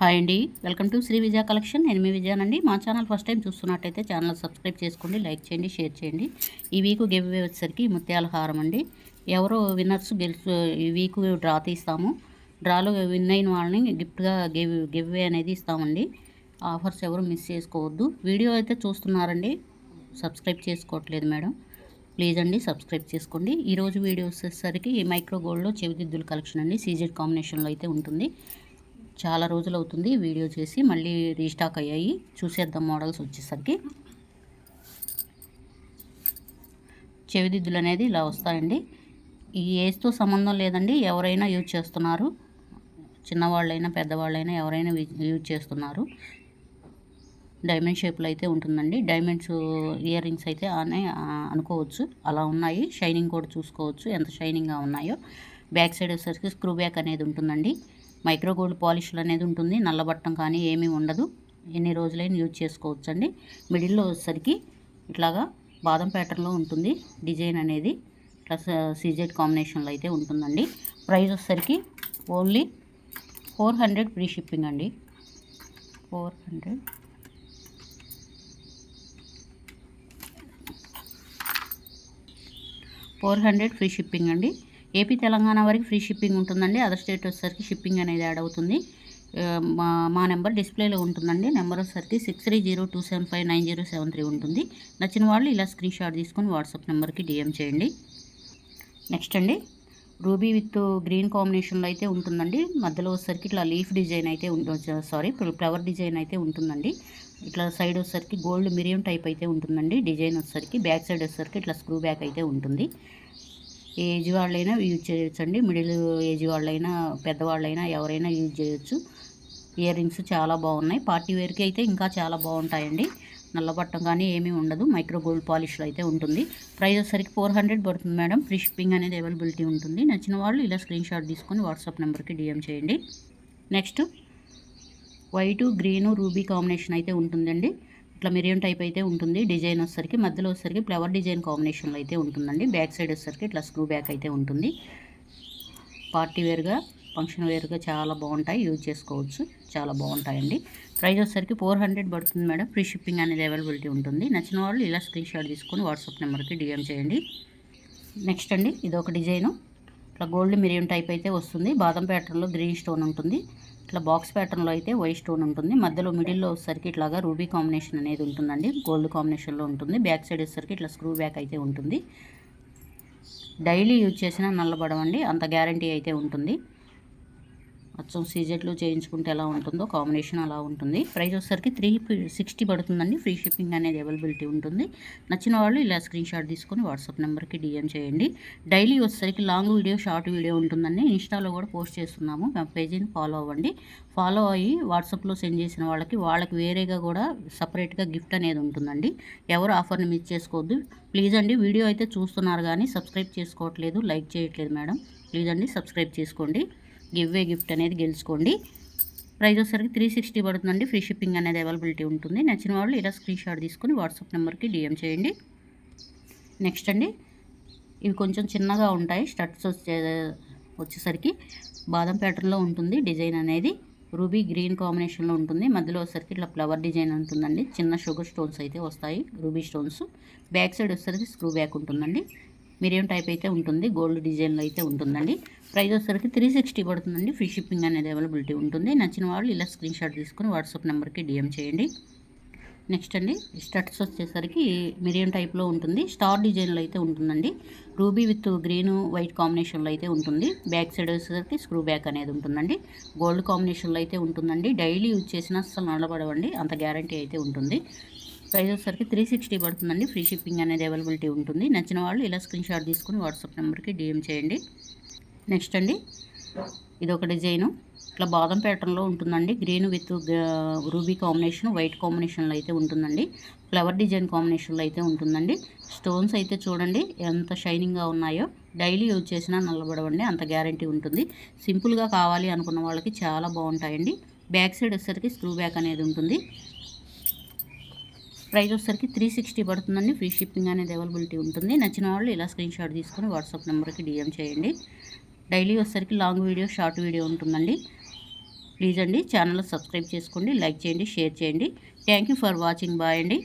Hi అండి. Welcome to Shri Vijaya collection. నేను మీ విజయానండి. మా ఛానల్ ఫస్ట్ టైం చూస్తున్నట్టయితే ఛానల్ సబ్స్క్రైబ్ చేసుకోండి లైక్ చేయండి షేర్ చేయండి. ఈ వీక్ గివ్ అవే వచ్చేసరికి ముత్యాల హారం అండి. ఎవరో విన్నర్స్ గెలుసు ఈ వీక్ డ్రా తీస్తాము. డ్రాలో విన్ అయిన వాళ్ళని గిఫ్ట్గా గివ్ గివ్ అవే అనేది ఇస్తామండి. ఆఫర్స్ ఎవరు మిస్ చేసుకోవద్దు. వీడియో అయితే చూస్తున్నారండి. సబ్స్క్రైబ్ చేసుకోవట్లేదు మేడం. ప్లీజ్ అండి సబ్స్క్రైబ్ చేసుకోండి. ఈరోజు వీడియో వచ్చేసరికి మైక్రో గోల్డ్లో చెవిదిద్దుల కలెక్షన్ అండి. సీజెడ్ కాంబినేషన్లో అయితే ఉంటుంది. చాలా రోజులు అవుతుంది వీడియో చేసి మళ్ళీ రీస్టాక్ అయ్యాయి. చూసేద్దాం మోడల్స్ వచ్చేసరికి. చెవిదిద్దులు అనేది ఇలా వస్తాయండి. ఈ ఏజ్తో సంబంధం లేదండి. ఎవరైనా యూజ్ చేస్తున్నారు. చిన్నవాళ్ళైనా పెద్దవాళ్ళైనా ఎవరైనా యూజ్ చేస్తున్నారు. డైమండ్ షేప్లో అయితే ఉంటుందండి. డైమండ్స్ ఇయర్ రింగ్స్ అయితే అనే అనుకోవచ్చు. అలా ఉన్నాయి. షైనింగ్ కూడా చూసుకోవచ్చు. ఎంత షైనింగ్గా ఉన్నాయో. బ్యాక్ సైడ్ వచ్చేసరికి స్క్రూ బ్యాక్ అనేది ఉంటుందండి. మైక్రో గోల్డ్ పాలిష్లు అనేది ఉంటుంది. నల్లబట్టం కానీ ఏమీ ఉండదు. ఎన్ని రోజులైనా యూజ్ చేసుకోవచ్చు అండి మిడిల్లో వచ్చేసరికి ఇట్లాగా బాదం ప్యాటర్న్లో ఉంటుంది. డిజైన్ అనేది ప్లస్ సీజెడ్ కాంబినేషన్లో అయితే ఉంటుందండి. ప్రైస్ వచ్చేసరికి only four hundred free shipping అండి. Four hundred. Four hundred free shipping అండి. ఏపీ తెలంగాణ వరకు ఫ్రీ షిప్పింగ్ ఉంటుందండి. అదర్ స్టేట్ వచ్చేసరికి షిప్పింగ్ అనేది యాడ్ అవుతుంది. మా మా నెంబర్ డిస్ప్లేలో ఉంటుందండి. నెంబర్ వచ్చేసరికి six three zero two seven five nine zero seven three ఉంటుంది. నచ్చిన వాళ్ళు ఇలా స్క్రీన్ షాట్ తీసుకొని వాట్సాప్ నెంబర్కి డిఎం చేయండి. నెక్స్ట్ అండి. రూబీ విత్ గ్రీన్ కాంబినేషన్లో అయితే ఉంటుందండి. మధ్యలో వచ్చేసరికి ఇట్లా లీఫ్ డిజైన్ అయితే సారీ ఫ్లవర్ డిజైన్ అయితే ఉంటుందండి. ఇట్లా సైడ్ వచ్చేసరికి గోల్డ్ మిరియం టైప్ అయితే ఉంటుందండి. డిజైన్ వచ్చేసరికి బ్యాక్ సైడ్ వచ్చేసరికి ఇట్లా స్క్రూ బ్యాక్ అయితే ఉంటుంది. ఏజ్ వాళ్ళైనా యూజ్ చేయొచ్చండి. మిడిల్ ఏజ్ వాళ్ళైనా పెద్దవాళ్ళైనా ఎవరైనా యూజ్ చేయొచ్చు. ఇయర్ రింగ్స్ చాలా బాగున్నాయి. పార్టీ వేర్కి అయితే ఇంకా చాలా బాగుంటాయండి. నల్లబట్టం కానీ ఏమీ ఉండదు. మైక్రో గోల్డ్ పాలిష్లో అయితే ఉంటుంది. ప్రైస్ వచ్చేసరికి ఫోర్ హండ్రెడ్ పడుతుంది మేడం. ఫ్రీ షిప్పింగ్ అనేది అవైలబిలిటీ ఉంటుంది. నచ్చిన వాళ్ళు ఇలా స్క్రీన్ షాట్ తీసుకొని వాట్సాప్ నెంబర్కి డిఎం చేయండి. Next white green ruby combination అయితే ఉంటుందండి. ఇట్లా మిరియం టైప్ అయితే ఉంటుంది. డిజైన్ వచ్చేసరికి మధ్యలో వచ్చేసరికి ఫ్లవర్ డిజైన్ కాంబినేషన్లో అయితే ఉంటుందండి. బ్యాక్ సైడ్ వచ్చేసరికి ఇట్లా స్క్రూ బ్యాక్ అయితే ఉంటుంది. పార్టీ వేర్గా ఫంక్షన్ వేర్గా చాలా బాగుంటాయి. యూజ్ చేసుకోవచ్చు. చాలా బాగుంటాయండి. ప్రైస్ వచ్చేసరికి ఫోర్ హండ్రెడ్ పడుతుంది మేడం. ఫ్రీ షిప్పింగ్ అనేది అవైలబిలిటీ ఉంటుంది. నచ్చిన వాళ్ళు ఇలా స్క్రీన్ షాట్ తీసుకొని వాట్సాప్ నెంబర్కి డిఎం చేయండి. నెక్స్ట్ అండి ఇది ఒక డిజైను. ఇట్లా గోల్డ్ మిరియం టైప్ అయితే వస్తుంది. బాదం ప్యాటర్న్లో గ్రీన్ స్టోన్ ఉంటుంది. ఇట్లా బాక్స్ ప్యాటర్న్లో అయితే వైట్ స్టోన్ ఉంటుంది. మధ్యలో మిడిల్లో వచ్చేసరికి ఇట్లాగా రూబీ కాంబినేషన్ అనేది ఉంటుందండి. గోల్డ్ కాంబినేషన్లో ఉంటుంది. బ్యాక్ సైడ్ వచ్చేసరికి ఇట్లా స్క్రూ బ్యాక్ అయితే ఉంటుంది. డైలీ యూజ్ చేసినా నల్లబడవండి. అంత గ్యారంటీ అయితే ఉంటుంది. మొత్తం సీజెట్లో చేయించుకుంటే ఎలా ఉంటుందో కాంబినేషన్ అలా ఉంటుంది. ప్రైస్ వచ్చేసరికి త్రీ సిక్స్టీ పడుతుందండి. ఫ్రీ షిప్పింగ్ అనేది అవైలబిలిటీ ఉంటుంది. నచ్చిన వాళ్ళు ఇలా స్క్రీన్ షాట్ తీసుకొని వాట్సాప్ నెంబర్కి డిఎం చేయండి. డైలీ వచ్చేసరికి లాంగ్ వీడియో షార్ట్ వీడియో ఉంటుందండి. ఇన్స్టాలో కూడా పోస్ట్ చేస్తున్నాము. మా పేజీని ఫాలో అవ్వండి. ఫాలో అయ్యి వాట్సాప్లో సెండ్ చేసిన వాళ్ళకి వాళ్ళకి వేరేగా కూడా సపరేట్గా గిఫ్ట్ అనేది ఉంటుందండి. ఎవరు ఆఫర్ని మిస్ చేసుకోవద్దు. ప్లీజ్ అండి వీడియో అయితే చూస్తున్నారు కానీ సబ్స్క్రైబ్ చేసుకోవట్లేదు లైక్ చేయట్లేదు మేడం. ప్లీజ్ అండి సబ్స్క్రైబ్ చేసుకోండి. గివ్వే గిఫ్ట్ అనేది గెలుచుకోండి. ప్రైజ్ వచ్చేసరికి త్రీ సిక్స్టీ పడుతుందండి. ఫ్రీ షిప్పింగ్ అనేది అవైలబిలిటీ ఉంటుంది. నచ్చిన వాళ్ళు ఇలా స్క్రీన్ షాట్ తీసుకొని వాట్సాప్ నెంబర్కి డిఎం చేయండి. నెక్స్ట్ అండి. ఇవి కొంచెం చిన్నగా ఉంటాయి. స్టడ్స్ వచ్చే వచ్చేసరికి బాదం ప్యాటర్న్లో ఉంటుంది డిజైన్ అనేది. రూబీ గ్రీన్ కాంబినేషన్లో ఉంటుంది. మధ్యలో వచ్చేసరికి ఇట్లా ఫ్లవర్ డిజైన్ ఉంటుందండి. చిన్న షుగర్ స్టోన్స్ అయితే వస్తాయి. రూబీ స్టోన్స్ బ్యాక్ సైడ్ వచ్చేసరికి స్క్రూ బ్యాక్ ఉంటుందండి. మీడియం టైప్ అయితే ఉంటుంది గోల్డ్ డిజైన్లో అయితే ఉంటుందండి. ప్రైస్ వచ్చేసరికి త్రీ సిక్స్టీ పడుతుందండి. ఫ్రీ షిప్పింగ్ అనేది అవైలబిలిటీ ఉంటుంది. నచ్చిన వాళ్ళు ఇలా స్క్రీన్ షాట్ తీసుకుని వాట్సాప్ నెంబర్కి డిఎం చేయండి. నెక్స్ట్ అండి స్టట్స్ వచ్చేసరికి మీడియం టైప్లో ఉంటుంది. స్టార్ డిజైన్లో అయితే ఉంటుందండి. రూబీ విత్ గ్రీన్ వైట్ కాంబినేషన్లో అయితే ఉంటుంది. బ్యాక్ సైడ్ వచ్చేసరికి స్క్రూ బ్యాక్ అనేది ఉంటుందండి. గోల్డ్ కాంబినేషన్లో అయితే ఉంటుందండి. డైలీ యూజ్ చేసినా అసలు నల్లబడవండి. అంత గ్యారంటీ అయితే ఉంటుంది. ప్రైస్ వచ్చేసరికి త్రీ సిక్స్టీ పడుతుందండి. ఫ్రీ షిప్పింగ్ అనేది అవైలబిలిటీ ఉంటుంది. నచ్చిన వాళ్ళు ఇలా స్క్రీన్ షాట్ తీసుకుని వాట్సాప్ నెంబర్కి డిఎం చేయండి. నెక్స్ట్ అండి. ఇది ఒక డిజైను ఇట్లా బాదం ప్యాటర్న్లో ఉంటుందండి. Green with ruby combination white కాంబినేషన్లో అయితే ఉంటుందండి. ఫ్లవర్ డిజైన్ కాంబినేషన్లో అయితే ఉంటుందండి. స్టోన్స్ అయితే చూడండి ఎంత షైనింగ్గా ఉన్నాయో. డైలీ యూజ్ చేసినా నల్లబడవండి అంత గ్యారంటీ ఉంటుంది. సింపుల్గా కావాలి అనుకున్న వాళ్ళకి చాలా బాగుంటాయండి. బ్యాక్ సైడ్ వచ్చేసరికి స్క్రూ బ్యాక్ అనేది ఉంటుంది. ప్రైస్ వచ్చేసరికి త్రీ సిక్స్టీ పడుతుందండి. ఫ్రీ షిప్పింగ్ అనేది అవైలబిలిటీ ఉంటుంది. నచ్చిన వాళ్ళు ఇలా స్క్రీన్ షాట్ తీసుకొని వాట్సాప్ నెంబర్కి డిఎం చేయండి. డైలీ వచ్చేసరికి లాంగ్ వీడియో షార్ట్ వీడియో ఉంటుందండి. ప్లీజ్ అండి ఛానల్ సబ్స్క్రైబ్ చేసుకోండి లైక్ చేయండి షేర్ చేయండి. Thank you for watching bye అండి.